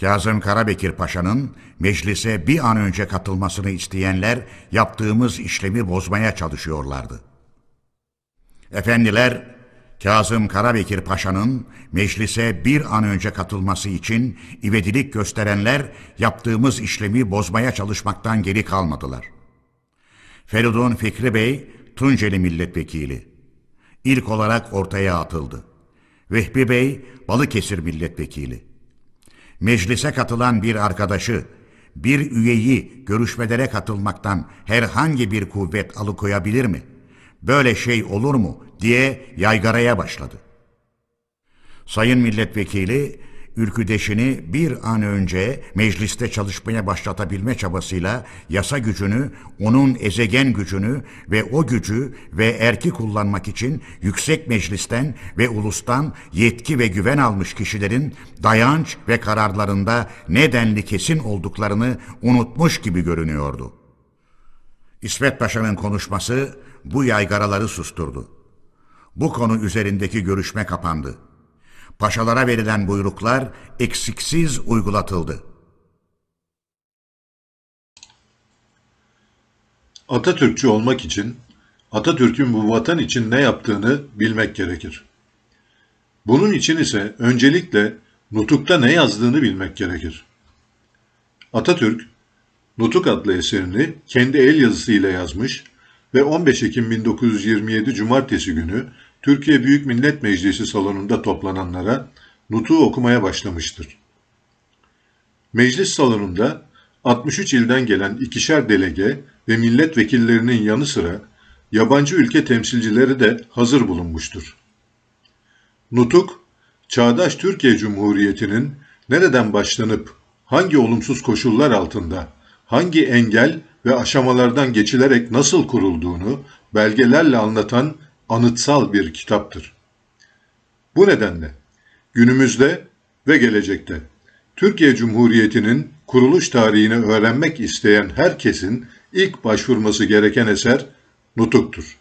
Kazım Karabekir Paşa'nın meclise bir an önce katılmasını isteyenler yaptığımız işlemi bozmaya çalışıyorlardı. Efendiler, Kazım Karabekir Paşa'nın meclise bir an önce katılması için ivedilik gösterenler yaptığımız işlemi bozmaya çalışmaktan geri kalmadılar. Feridun Fikri Bey, Tunceli Milletvekili. İlk olarak ortaya atıldı. Vehbi Bey, Balıkesir Milletvekili. Meclise katılan bir arkadaşı, bir üyeyi görüşmelere katılmaktan herhangi bir kuvvet alıkoyabilir mi? Böyle şey olur mu? diye yaygaraya başladı. Sayın Milletvekili, ülküdeşini bir an önce mecliste çalışmaya başlatabilme çabasıyla yasa gücünü, onun ezegen gücünü ve o gücü ve erki kullanmak için yüksek meclisten ve ulustan yetki ve güven almış kişilerin dayanç ve kararlarında nedenli kesin olduklarını unutmuş gibi görünüyordu. İsmet Paşa'nın konuşması bu yaygaraları susturdu. Bu konu üzerindeki görüşme kapandı. Paşalara verilen buyruklar eksiksiz uygulatıldı. Atatürkçü olmak için Atatürk'ün bu vatan için ne yaptığını bilmek gerekir. Bunun için ise öncelikle Nutuk'ta ne yazdığını bilmek gerekir. Atatürk, Nutuk adlı eserini kendi el yazısıyla yazmış ve 15 Ekim 1927 Cumartesi günü Türkiye Büyük Millet Meclisi salonunda toplananlara Nutuk'u okumaya başlamıştır. Meclis salonunda 63 ilden gelen ikişer delege ve milletvekillerinin yanı sıra yabancı ülke temsilcileri de hazır bulunmuştur. Nutuk, çağdaş Türkiye Cumhuriyeti'nin nereden başlanıp hangi olumsuz koşullar altında, hangi engel ve aşamalardan geçilerek nasıl kurulduğunu belgelerle anlatan anıtsal bir kitaptır. Bu nedenle günümüzde ve gelecekte Türkiye Cumhuriyeti'nin kuruluş tarihini öğrenmek isteyen herkesin ilk başvurması gereken eser Nutuk'tur.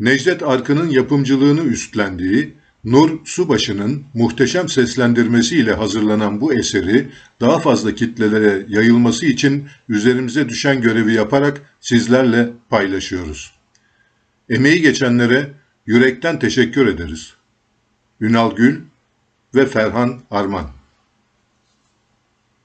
Necdet Arkın'ın yapımcılığını üstlendiği Nur Subaşı'nın muhteşem seslendirmesiyle hazırlanan bu eseri daha fazla kitlelere yayılması için üzerimize düşen görevi yaparak sizlerle paylaşıyoruz. Emeği geçenlere yürekten teşekkür ederiz. Ünal Gül ve Ferhan Arman